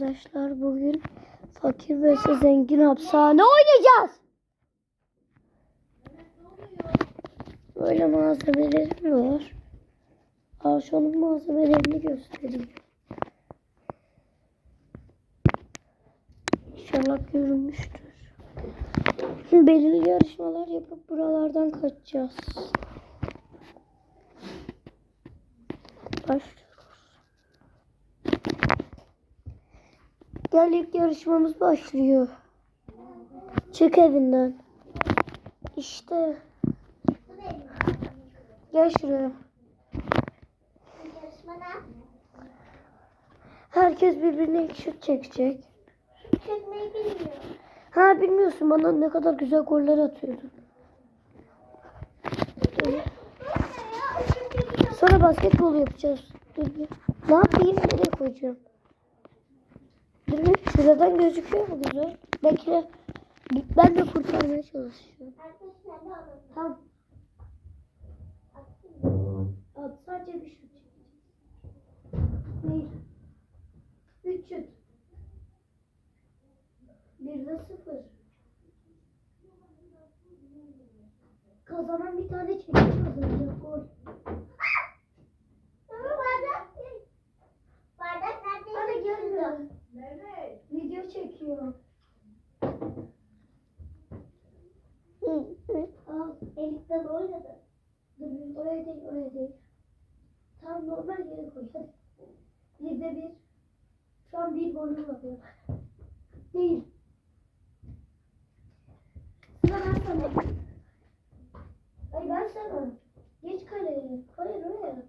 arkadaşlar. Bugün fakir ve zengin hapishane oynayacağız. Böyle malzemelerim var. Arşonun malzemelerini göstereyim. İnşallah görünmüştür. Belirli yarışmalar yapıp buralardan kaçacağız. Başlıyoruz. Gel ilk yarışmamız başlıyor. Çık evinden. İşte. Gel şuraya. Herkes birbirine şut çekecek. Çekmeyi bilmiyorum. Ha bilmiyorsun bana ne kadar güzel goller atıyordun. Sonra basketbol yapacağız. Ne yapayım? Nereye koyacağım? Bir. Şuradan gözüküyor mu güzel? Bekle. Ben de kurtarmaya çalışıyorum. Tamam. At sadece bir şut. Değil. Üç şut. Bir de sıfır. Kazanan bir tane çekici kazanacak gol. Baba bardak değil. Bardak nerede? Hadi gelme. Video çekiyor. Al. Elikten oynadı. Dur, oraya değil, oraya değil. Tam normal yere koy. Hadi. Bir de bir. Şu an bir golüm var. Değil. Sıra ben sana. Ay ben sana. Geç kaleye. Hayır oraya.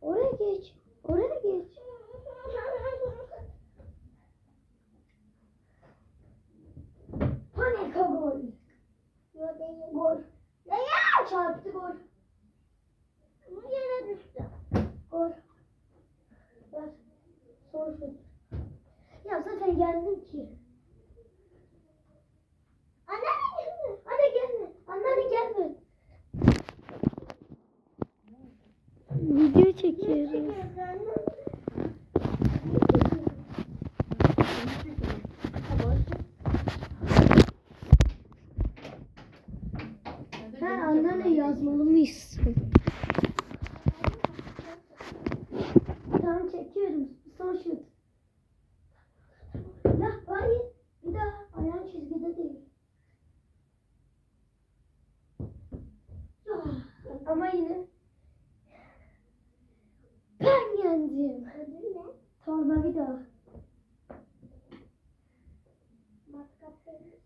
Oraya geç. Oraya geç. Panika gol. Yok değil. Gol. Ya ya! Çarptı gol. Bu yere düştü. Gol. Ver. Son şut. Ya zaten geldin ki. Anne gelme. Hadi gelme. Anne gelme. Video çekiyoruz. Ha anneanne yazmalı mıyız? Tamam çekiyorum. Son şut. Ya hayır. Bir daha ayağın çizgide değil. Ah, Ama yine yendim. Ödül ne? Matkap verir.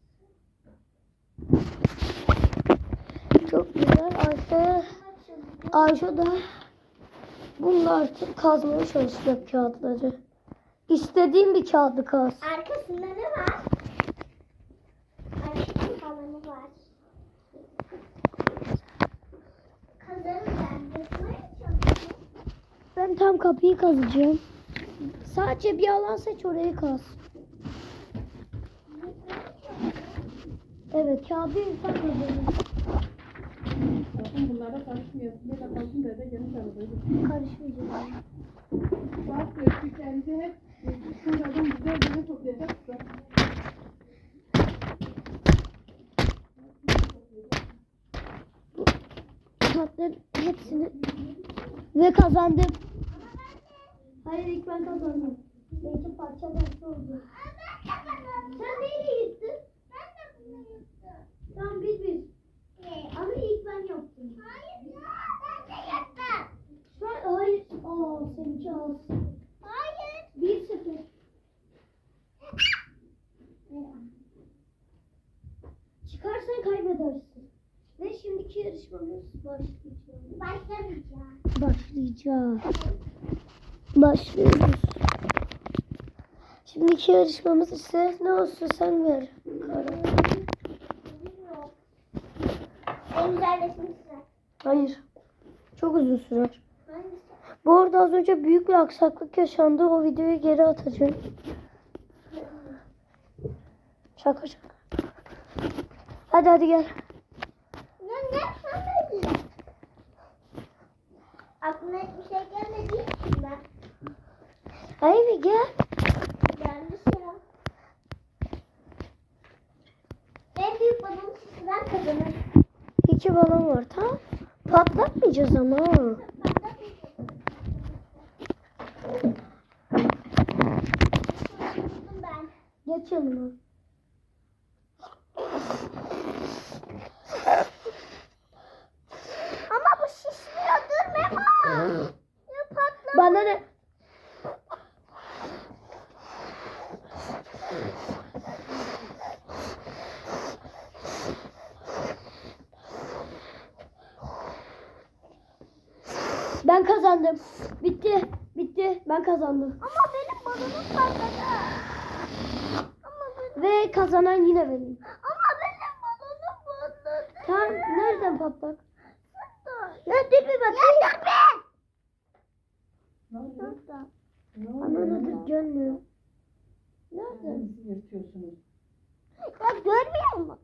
Çok güzel. Ayşe, Ayşe da bununla artık kazmaya çalışacak kağıtları. İstediğin bir kağıdı kaz. Arkasında ne var? Arkasında kalanı var. Kazarım ben. Yapmaya çalışıyorum. Ben tam kapıyı kazacağım. Sadece bir alan seç orayı kaz. Evet kağıdı insan kazanıyor. Bakın bunlara karışmıyorsun. Ne de kalsın da da gene sarılıyor. Karışmayacağım. Bak çünkü kendi hep şuradan güzel gene toplayacaksın. Kağıtların hepsini ve kazandım. Hayır ilk ben kazandım. Belki parça parça oldu. Sen neyle gittin? Ben de bunu yaptım. Tamam biz biz. Ne? Ama ilk ben yaptım. Hayır ya ben de yaptım. Şu an hayır. Aa seninki az. Hayır. Bir sıfır. Çıkarsan kaybedersin. Ve şimdiki yarışmamız başlayacak. Başlayacağız. Başlıyoruz. Şimdiki yarışmamız ise ne olsun sen ver. En güzel sıra. Hayır. Çok uzun sürer. Bu arada az önce büyük bir aksaklık yaşandı. O videoyu geri atacağım. Şaka şaka. Hadi hadi gel. Ya ne Aklına bir şey gelmedi mi ben? Ay bir gel. Gelmiş ya. En büyük balon çıktıran kazanır. İki balon var tamam. Patlatmayacağız ama. Patlatmayacağız. Geç yanıma. Ben kazandım. Bitti. Bitti. Ben kazandım. Ama benim balonum patladı. Ama benim, Ve kazanan yine benim. ama benim balonum patladı. Tamam. Nereden patlak? Ya bir bakayım. Ya? Ne Ananı oldu? da görmüyorum. Nerede yırtıyorsunuz? Ya görmüyor musun?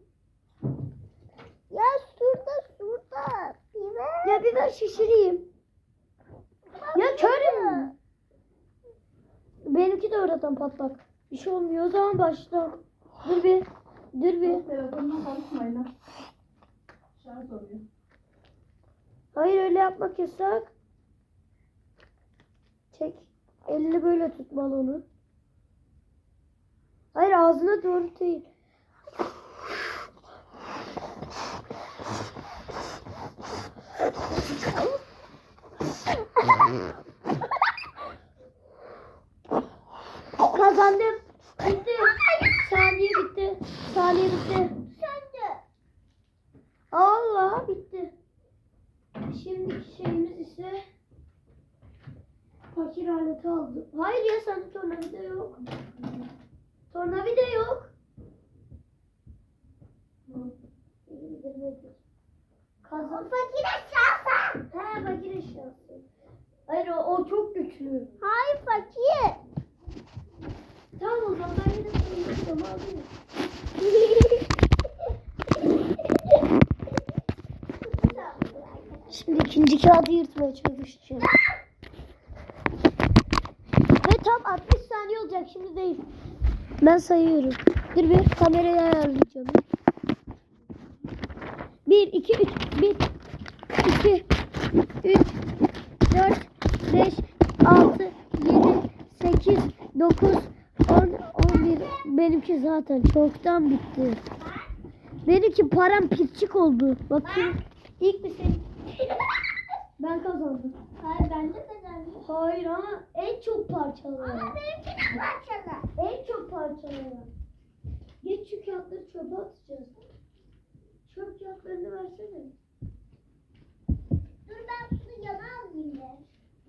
Ya şurada şurada. Biber. Ya bir ver şişireyim. Ya körüm. Oradan patlak. Bir şey olmuyor. O zaman başla. Dur bir. Dur bir. Telefonuna karışmayın ha. Şarj oluyor. Hayır öyle yapmak yasak. Çek. Elini böyle tut balonu. Hayır ağzına doğru değil. Kazandım. Bitti. Saniye bitti. Saniye bitti. Allah bitti. Şimdiki şeyimiz ise fakir aleti aldı. Hayır ya sende tornavida yok. Tornavida yok. Kazan. Fakir eşyası. He fakir eşyası. Hayır o, o çok güçlü. Hayır fakir. Tamam o zaman ben yine tornavida alayım. Şimdi ikinci kağıdı yırtmaya çalışacağım. Ve tam 60 saniye olacak şimdi değil. Ben sayıyorum. Dur bir kamerayı ayarlayacağım. 1, 2, 3, 1, 2, 3, 4, 5, 6, 7, 8, 9, 10, 11. Benimki zaten çoktan bitti. Benimki param pirçik oldu. Bakayım. İlk bir şey. Ben kazandım. Hayır ben de kazandım. Hayır ama en çok parçalayan. Ama benimki de parçalı. En çok parçalayan. Geç şu kağıtları çöpe atacağız. Çöp kağıtlarını versene. Dur ben şunu yana alayım de.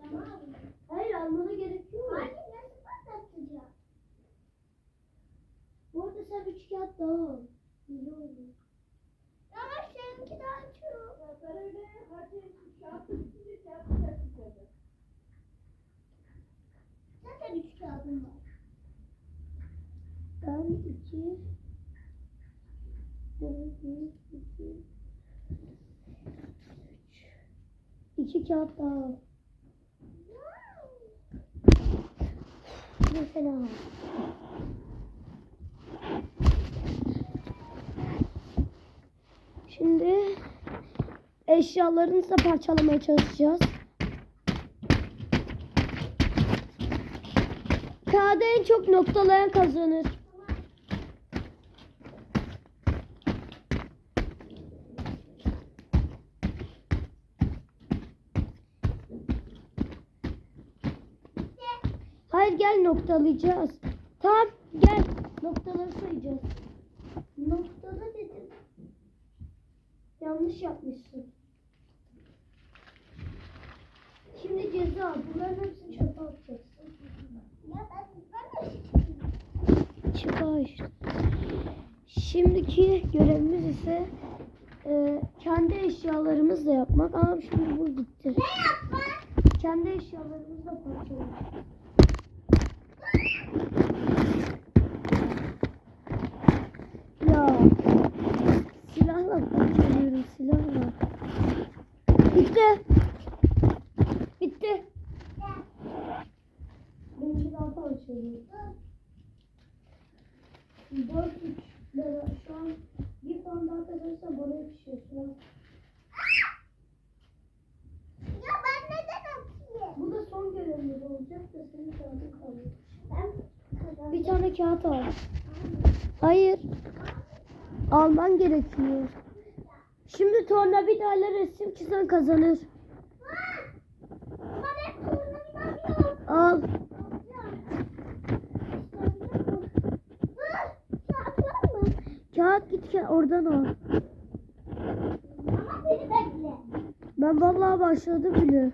Yana alayım. Hayır almana gerek yok. Hayır nasıl patlatacağım? Bu arada kağıt daha. İyi oldu. Ama seninki daha çok. Öyle hadi kağıt üstünde kağıt üstünde. Zaten üç kağıdım var. Ben iki. Dört, bir, iki. Üç. İki kağıt daha al. Mesela. Şimdi eşyalarınızı da parçalamaya çalışacağız. Kağıdı en çok noktalayan kazanır. Hayır gel noktalayacağız. Tamam gel noktaları sayacağız. Dedim. Yanlış yapmışsın. Şimdi ceza. Bunların hepsini çöpe atacaksın. Ya ben, ben de çıkayım. Çıkar işte. Şimdiki görevimiz ise e, kendi eşyalarımızla yapmak. Ama şimdi bu gitti. Ne yapmak? Kendi eşyalarımızla parçalamak. Ya silahla parçalıyorum silahla. Bitti. Bitti. Benimki daha parçalıyor. Dört üç. Ben şu an bir puan daha kazanırsam bana yakışıyor. Şu an Bir tane kağıt al. Hayır. Alman gerekiyor. Şimdi tornavidayla resim çizen kazanır. Al. Kağıt git ki oradan al. Ben vallahi başladım bile.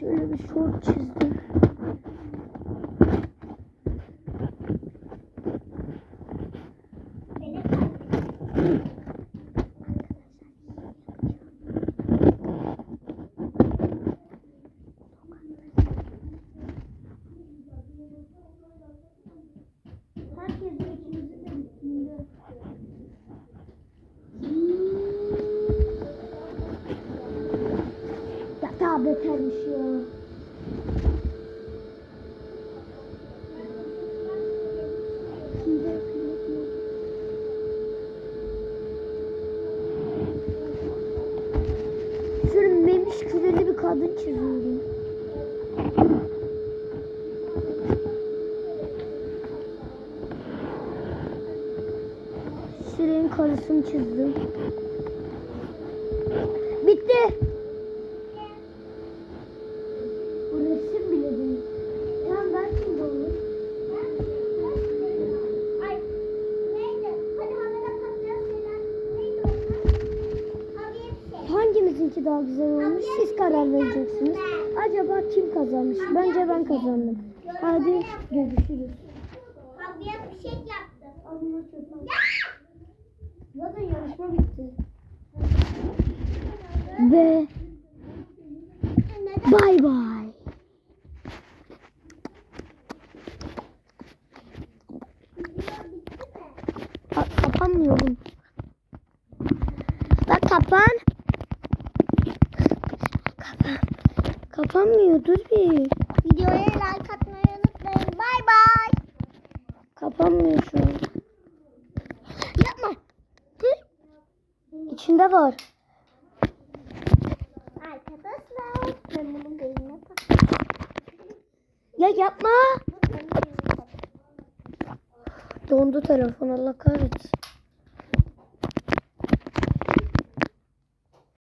Şöyle bir short çizdim. Herkesin ikimizin de üstünde. Ya daha betermiş ya. Şöyle memiş küreli bir kadın çiziyorum. Şirin karısını çizdim. Bitti. Bu resim bile değil. Tamam ben şimdi olur. Ay, neydi? Hadi havada patlayan şeyler. Neydi onlar? Havaya bir şey. Hangimizinki daha güzel olmuş siz karar vereceksiniz. Acaba kim kazanmış? Bence ben kazandım. Hadi görüşürüz. Havaya bir şey yaptım. Zaten yarışma bitti. Ve bay bay. Ka- kapanmıyorum. Bak. Kapan. Kapanmıyor dur bir. Videoya like atmayı unutmayın. Bay bay. Kapanmıyor şu an. Yapma. Dur. İçinde var. Arkadaşlar. Ben bunun beynine tak. Ya yapma. Dondu telefon Allah kahretsin.